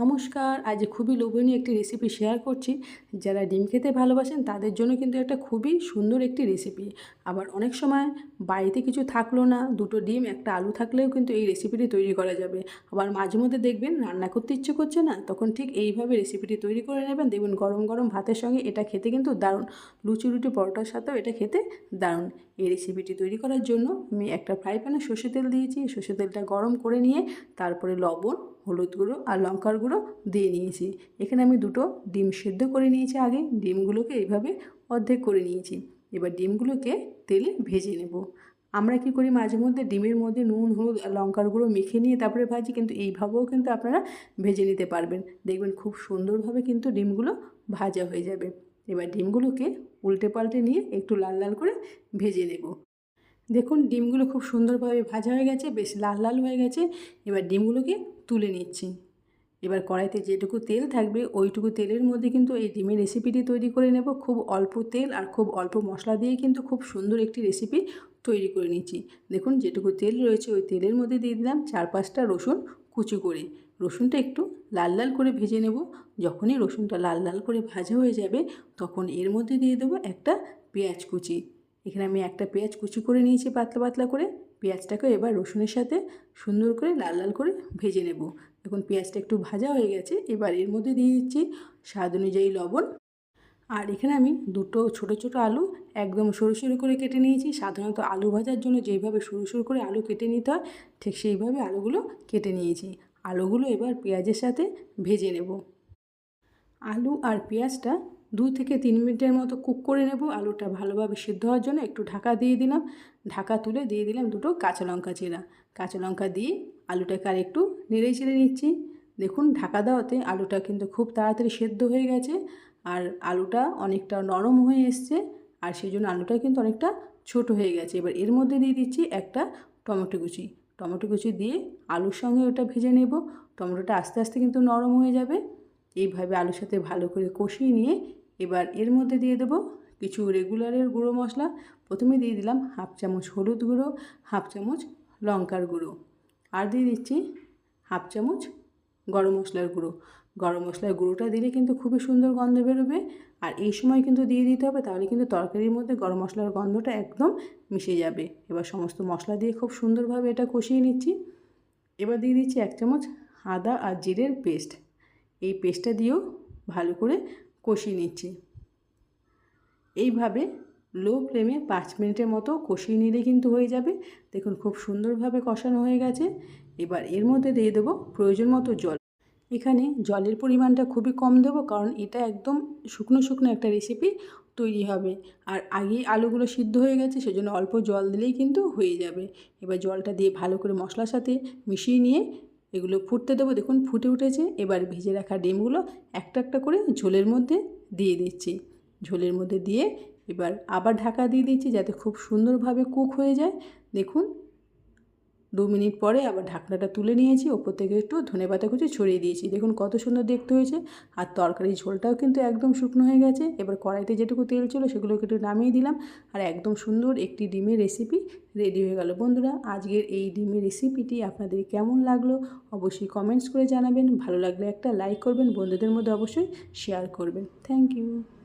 নমস্কার, আজ খুবই লোভনীয় একটি রেসিপি শেয়ার করছি। যারা ডিম খেতে ভালোবাসেন, তাদের জন্য কিন্তু একটা খুবই সুন্দর একটি রেসিপি আবার অনেক সময় বাড়িতে কিছু থাকল না, দুটো ডিম, একটা আলু থাকলেও কিন্তু এই রেসিপিটি তৈরি করা যাবে। আবার মাঝে মধ্যে দেখবেন, রান্না করতে ইচ্ছে করছে না, তখন ঠিক এইভাবে রেসিপিটি তৈরি করে নেবেন। দেখবেন গরম গরম ভাতের সঙ্গে এটা খেতে কিন্তু দারুণ। লুচি, রুটি, পরোটার সাথেও এটা খেতে দারুণ। এই রেসিপিটি তৈরি করার জন্য আমি একটা ফ্রাই প্যানে সর্ষে তেল দিয়েছি। সর্ষে তেলটা গরম করে নিয়ে, তারপরে লবণ হলুদ গুঁড়ো আর লঙ্কার গুঁড়ো দিয়ে নিয়েছি। এখানে আমি দুটো ডিম সেদ্ধ করে নিয়েছি আগে। ডিমগুলোকে এইভাবে অর্ধেক করে নিয়েছি। এবার ডিমগুলোকে তেলে ভেজে নেব। আমরা কি করি মাঝে মধ্যে ডিমের মধ্যে নুন, হলুদ আর লঙ্কার গুঁড়ো মেখে নিয়ে তারপরে ভাজি, কিন্তু এইভাবেও কিন্তু আপনারা ভেজে নিতে পারবেন। দেখবেন খুব সুন্দরভাবে কিন্তু ডিমগুলো ভাজা হয়ে যাবে। এবার ডিমগুলোকে উল্টে পাল্টে নিয়ে একটু লাল লাল করে ভেজে নেব। দেখুন, ডিমগুলো খুব সুন্দরভাবে ভাজা হয়ে গেছে, বেশ লাল লাল হয়ে গেছে। এবার ডিমগুলোকে তুলে নিচ্ছি। এবার কড়াইতে যেটুকু তেল থাকবে, ওইটুকু তেলের মধ্যে কিন্তু এই ডিমের রেসিপিটি তৈরি করে নেব। খুব অল্প তেল আর খুব অল্প মশলা দিয়ে কিন্তু খুব সুন্দর একটি রেসিপি তৈরি করে নিচ্ছি। দেখুন, যেটুকু তেল রয়েছে, ওই তেলের মধ্যে দিয়ে দিলাম চার পাঁচটা রসুন কুচি করে। রসুনটা একটু লাল লাল করে ভেজে নেব। যখনই রসুনটা লাল লাল করে ভাজা হয়ে যাবে, তখন এর মধ্যে দিয়ে দেবো একটা পেঁয়াজ কুচি। এখানে আমি একটা পেঁয়াজ কুচি করে নিয়েছি পাতলা পাতলা করে। পেঁয়াজটাকে এবার রসুনের সাথে সুন্দর করে লাল লাল করে ভেজে নেব। এখন পেঁয়াজটা একটু ভাজা হয়ে গেছে, এবার এর মধ্যে দিয়ে দিচ্ছি স্বাদ অনুযায়ী লবণ। আর এখানে আমি দুটো ছোট ছোট আলু একদম সরু সরু করে কেটে নিয়েছি। সাধারণত আলু ভাজার জন্য যেইভাবে সরু সরু করে আলু কেটে নিতে হয়, ঠিক সেইভাবে আলুগুলো কেটে নিয়েছি। আলুগুলো এবার পেঁয়াজের সাথে ভেজে নেব। আলু আর পেঁয়াজটা দু থেকে তিন মিনিটের মতো কুক করে নেব। আলুটা ভালোভাবে সিদ্ধ হওয়ার জন্য একটু ঢাকা দিয়ে দিলাম। ঢাকা তুলে দিয়ে দিলাম দুটো কাঁচা লঙ্কা চেরা। কাঁচা লঙ্কা দিয়ে আলুটাকে আর একটু নেড়ে চেড়ে নিচ্ছি। দেখুন, ঢাকা দেওয়াতে আলুটা কিন্তু খুব তাড়াতাড়ি সেদ্ধ হয়ে গেছে আর আলুটা অনেকটা নরম হয়ে এসছে আর সেই জন্য আলুটা কিন্তু অনেকটা ছোট হয়ে গেছে। এবার এর মধ্যে দিয়ে দিচ্ছি একটা টমেটো কুচি। টমেটো কুচি দিয়ে আলুর সঙ্গে ওটা ভেজে নেব। টমেটোটা আস্তে আস্তে কিন্তু নরম হয়ে যাবে। এইভাবে আলুর সাথে ভালো করে কষিয়ে নিয়ে এবার এর মধ্যে দিয়ে দেবো কিছু রেগুলারের গুঁড়ো মশলা। প্রথমে দিয়ে দিলাম হাফ চামচ হলুদ গুঁড়ো, হাফ চামচ লঙ্কার গুঁড়ো আর দিয়ে দিচ্ছি হাফ চামচ গরম মশলার গুঁড়ো। গরম মশলার গুঁড়োটা দিলে কিন্তু খুবই সুন্দর গন্ধ বেরোবে আর এই সময় কিন্তু দিয়ে দিতে হবে তাহলে কিন্তু তরকারির মধ্যে গরম মশলার গন্ধটা একদম মিশে যাবে। এবার সমস্ত মশলা দিয়ে খুব সুন্দরভাবে এটা কষিয়ে নিচ্ছি। এবার দিয়ে দিচ্ছি এক চামচ আদা আর জিরের পেস্ট। এই পেস্টটা দিয়েও ভালো করে কষিয়ে নিচ্ছি। এইভাবে লো ফ্লেমে পাঁচ মিনিটের মতো কষিয়ে নিলে কিন্তু হয়ে যাবে। দেখুন খুব সুন্দরভাবে কষানো হয়ে গেছে। এবার এর মধ্যে দিয়ে দেবো প্রয়োজন মতো জল। এখানে জলের পরিমাণটা খুবই কম দেবো কারণ এটা একদম শুকনো শুকনো একটা রেসিপি তৈরি হবে। আর আগে আলুগুলো সিদ্ধ হয়ে গেছে সেজন্য অল্প জল দিলেই কিন্তু হয়ে যাবে। এবার জলটা দিয়ে ভালো করে মশলার সাথে মিশিয়ে নিয়ে এগুলো ফুটতে দেবো। দেখুন, ফুটে উঠেছে। এবার ভেজে রাখা ডিমগুলো একটা একটা করে ঝোলের মধ্যে দিয়ে দিচ্ছি। ঝোলের মধ্যে দিয়ে এবার আবার ঢাকা দিয়ে দিচ্ছি যাতে খুব সুন্দরভাবে কুক হয়ে যায়। দেখুন দু মিনিট পরে আবার ঢাকনাটা তুলে নিয়েছি, ওপর থেকে একটু ধনে পাতা কুচি ছড়িয়ে দিয়েছি। দেখুন কত সুন্দর দেখতে হয়েছে। আর তরকারি ঝোলটাও কিন্তু একদম শুকনো হয়ে গেছে। এবার কড়াইতে যেটুকু তেল ছিল সেগুলোকে একটু নামিয়ে দিলাম। আর একদম সুন্দর একটি ডিমের রেসিপি রেডি হয়ে গেল। বন্ধুরা, আজকের এই ডিমের রেসিপিটি আপনাদের কেমন লাগল অবশ্যই কমেন্টস করে জানাবেন। ভালো লাগলে একটা লাইক করবেন, বন্ধুদের মধ্যে অবশ্যই শেয়ার করবেন। Thank you.